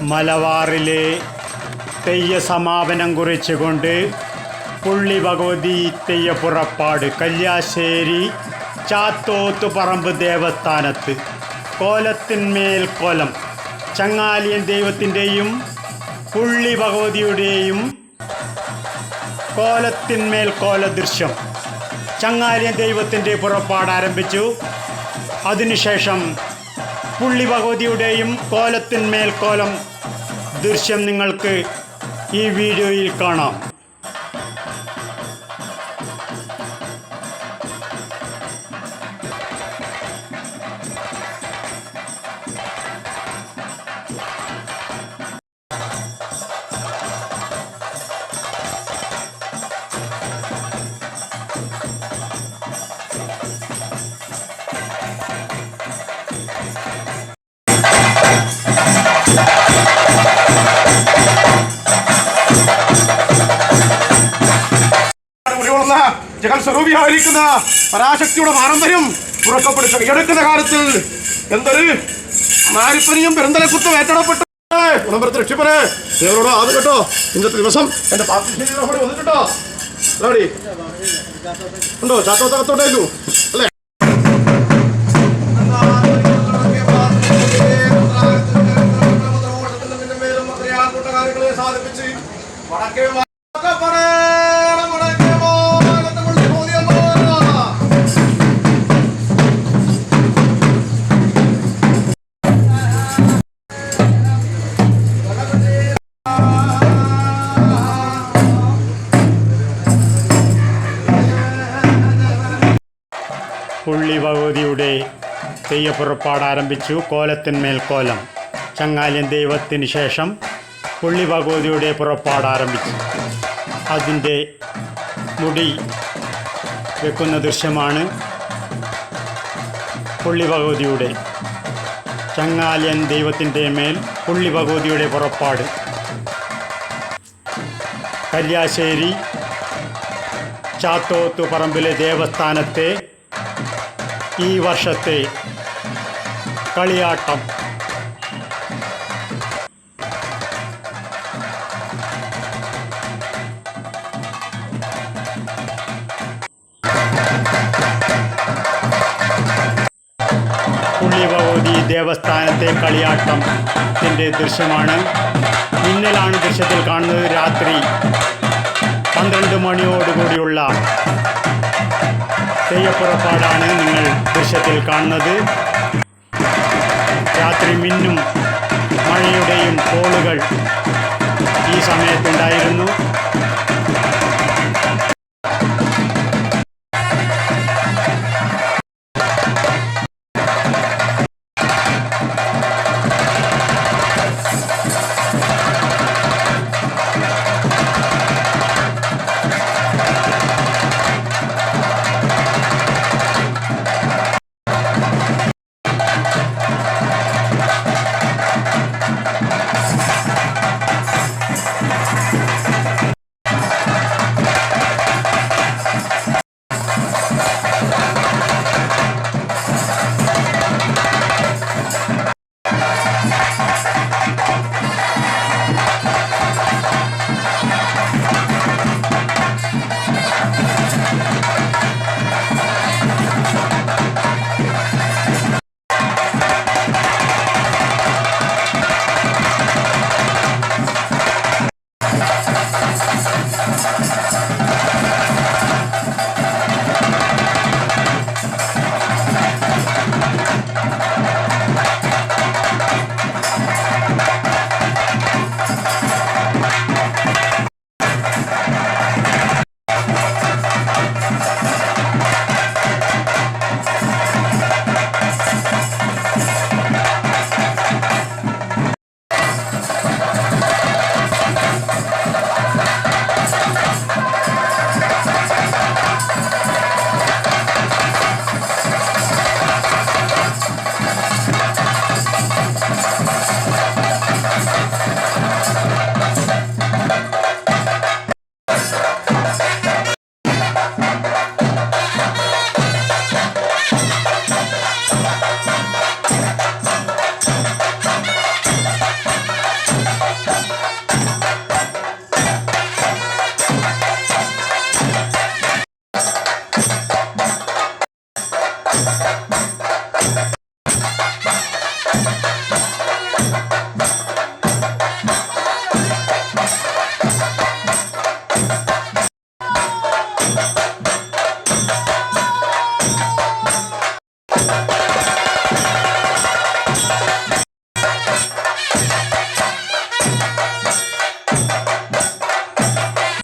മലബാറിലെ തെയ്യ സമാപനം കുറിച്ചുകൊണ്ട് പുള്ളി ഭഗവതി തെയ്യ തെയ്യപ്പുറപ്പാട് കല്യാശ്ശേരി ചാത്തോത്ത് പറമ്പ് ദേവസ്ഥാനത്ത്. കോലത്തിന്മേൽ കോലം. ചങ്ങാലിയൻ ദൈവത്തിന്റെയും പുള്ളി ഭഗവതിയുടെയും കോലത്തിന്മേൽ കോല ദൃശ്യം ചങ്ങാലിയൻ ദൈവത്തിന്റെ പുറപ്പാട് ആരംഭിച്ചു. അതിനുശേഷം പുള്ളി ഭഗവതിയുടെയും കോലത്തിന്മേൽ കോലം ദൃശ്യം നിങ്ങൾക്ക് ഈ വീഡിയോയിൽ കാണാം. ജഗൽ പരാശക്തിയുടെ പാരമ്പര്യം ഉറക്കപ്പെടുത്ത എടുക്കുന്ന കാലത്തിൽ എന്തൊരു നാരിപ്പനിയും പെരുന്തല കുത്തും ഏറ്റടപ്പെട്ടു ഗുണപുരത്ത് രക്ഷിപ്പനെ. ദേവരോട് ആദ്യം കേട്ടോ. ഇന്നത്തെ ദിവസം എന്റെ പാർട്ടി വന്നിട്ടോ എവിടെ ഉണ്ടോ? ചാത്തോത്തകത്തോട്ടേക്കു അല്ലേ? സാധിപ്പിച്ച് വടക്കേ പുള്ളി ഭഗവതിയുടെ തെയ്യപ്പുറപ്പാട് ആരംഭിച്ചു. കോലത്തിന്മേൽ കോലം. ചങ്ങാലിയൻ ദൈവത്തിന് ശേഷം പുള്ളി ഭഗവതിയുടെ പുറപ്പാട് ആരംഭിച്ചു. അതിന്റെ മുടി വെക്കുന്ന ദൃശ്യമാണ് പുള്ളി ഭഗവതിയുടെ. ചങ്ങാലിയൻ ദൈവത്തിന്റെ മേൽ പുള്ളി ഭഗവതിയുടെ പുറപ്പാട്. കല്യാശ്ശേരി ചാത്തോത്തു പറമ്പിലെ ദേവസ്ഥാനത്തെ ഈ വർഷത്തെ കളിയാട്ടം. പുള്ളി ഭഗവതി ദേവസ്ഥാനത്തെ കളിയാട്ടത്തിന്റെ ദൃശ്യമാണ്. മിന്നലാണ് ദൃശ്യത്തിൽ കാണുന്നത് രാത്രി പന്ത്രണ്ട് മണിയോടുകൂടിയുള്ള തെയ്യപ്പുറപ്പാടാണ് നിങ്ങൾ ദൃശ്യത്തിൽ കാണുന്നത്. രാത്രി മിന്നും മഴയുടെയും കോളുകൾ ഈ സമയത്തുണ്ടായിരുന്നു.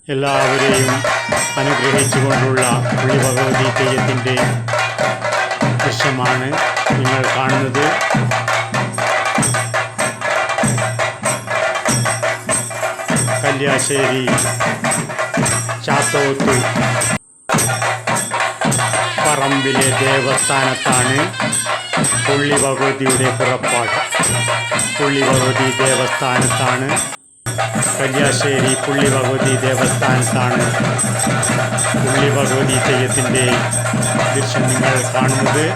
എല്ലാവരെയും അനുഗ്രഹിച്ചുകൊണ്ടുള്ള പുള്ളി ഭഗവതി ദൃശ്യമാണ് നിങ്ങൾ കാണുന്നത്. കല്യാശ്ശേരി ചാത്തോത്ത് പറമ്പിലെ ദേവസ്ഥാനത്താണ് പുള്ളി ഭഗവതിയുടെ പുറപ്പാട്. പുള്ളി ഭഗവതി ദേവസ്ഥാനത്താണ് കല്യാശ്ശേരി പുള്ളി ഭഗവതി ദേവസ്ഥാനത്താണ് പുള്ളി ഭഗവതി തെയ്യത്തിന്റെ ദൃശ്യം നിങ്ങൾ കാണുന്നത്.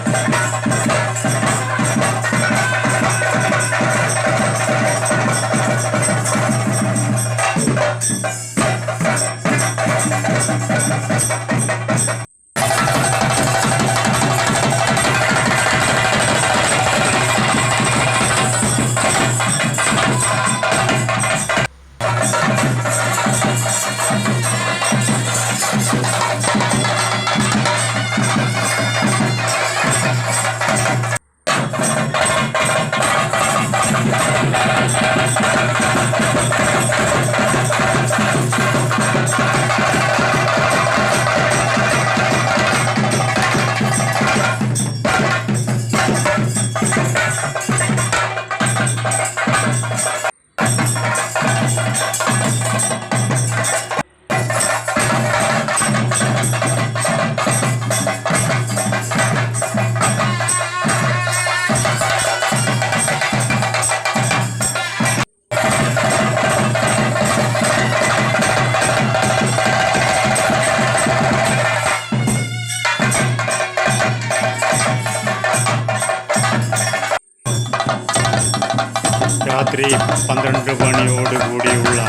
രാത്രി പന്ത്രണ്ട് മണിയോടുകൂടിയുള്ള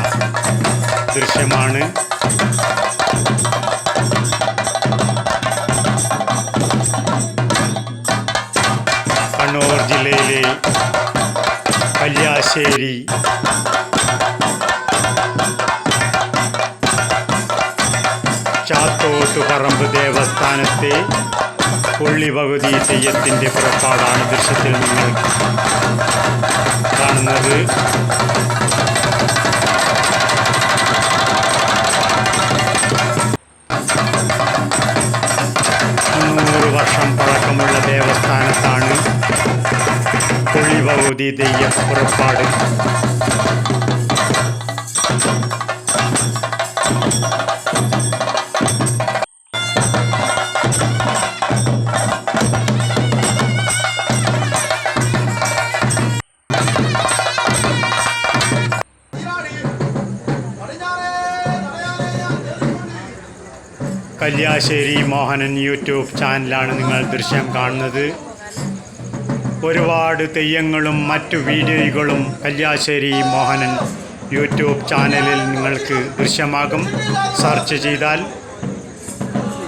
ദൃശ്യമാണ്. കണ്ണൂർ ജില്ലയിലെ കല്യാശ്ശേരി ചാത്തോട്ട് പറമ്പ് ദേവസ്ഥാനത്തെ പുള്ളി ഭഗവതി തെയ്യത്തിന്റെ പുറപ്പാടാണ് ദൃശ്യത്തിൽ നിങ്ങൾ കാണുന്നത്. മുന്നൂറ് വർഷം പഴക്കമുള്ള ദേവസ്ഥാനത്താണ് പുള്ളി ഭഗവതി തെയ്യ പുറപ്പാട്. കല്യാശ്ശേരി മോഹനൻ യൂട്യൂബ് ചാനലാണ് നിങ്ങൾ ദൃശ്യം കാണുന്നത്. ഒരുപാട് തെയ്യങ്ങളും മറ്റു വീഡിയോകളും കല്യാശ്ശേരി മോഹനൻ യൂട്യൂബ് ചാനലിൽ നിങ്ങൾക്ക് ദൃശ്യമാകും. സെർച്ച് ചെയ്താൽ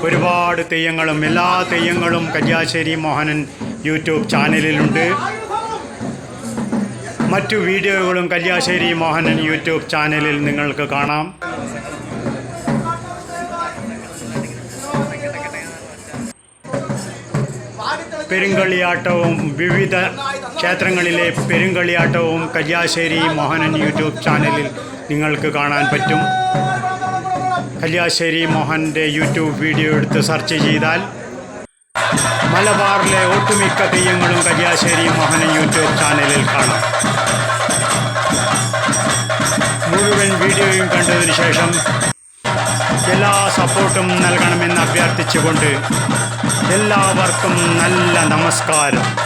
ഒരുപാട് തെയ്യങ്ങളും എല്ലാ തെയ്യങ്ങളും കല്യാശ്ശേരി മോഹനൻ യൂട്യൂബ് ചാനലിലുണ്ട്. മറ്റു വീഡിയോകളും കല്യാശ്ശേരി മോഹനൻ യൂട്യൂബ് ചാനലിൽ നിങ്ങൾക്ക് കാണാം. പെരുങ്കളിയാട്ടവും വിവിധ ക്ഷേത്രങ്ങളിലെ പെരുങ്കളിയാട്ടവും കല്യാശ്ശേരി മോഹനൻ യൂട്യൂബ് ചാനലിൽ നിങ്ങൾക്ക് കാണാൻ പറ്റും. കല്യാശ്ശേരി മോഹന്റെ യൂട്യൂബ് വീഡിയോ എടുത്ത് സെർച്ച് ചെയ്താൽ മലബാറിലെ ഒട്ടുമിക്ക തെയ്യങ്ങളും കല്യാശ്ശേരി മോഹനൻ യൂട്യൂബ് ചാനലിൽ കാണാം. മുഴുവൻ വീഡിയോയും കണ്ടതിന് ശേഷം എല്ലാ സപ്പോർട്ടും നൽകണമെന്ന് അഭ്യർത്ഥിച്ചുകൊണ്ട് എല്ലാവർക്കും നല്ല നമസ്കാരം.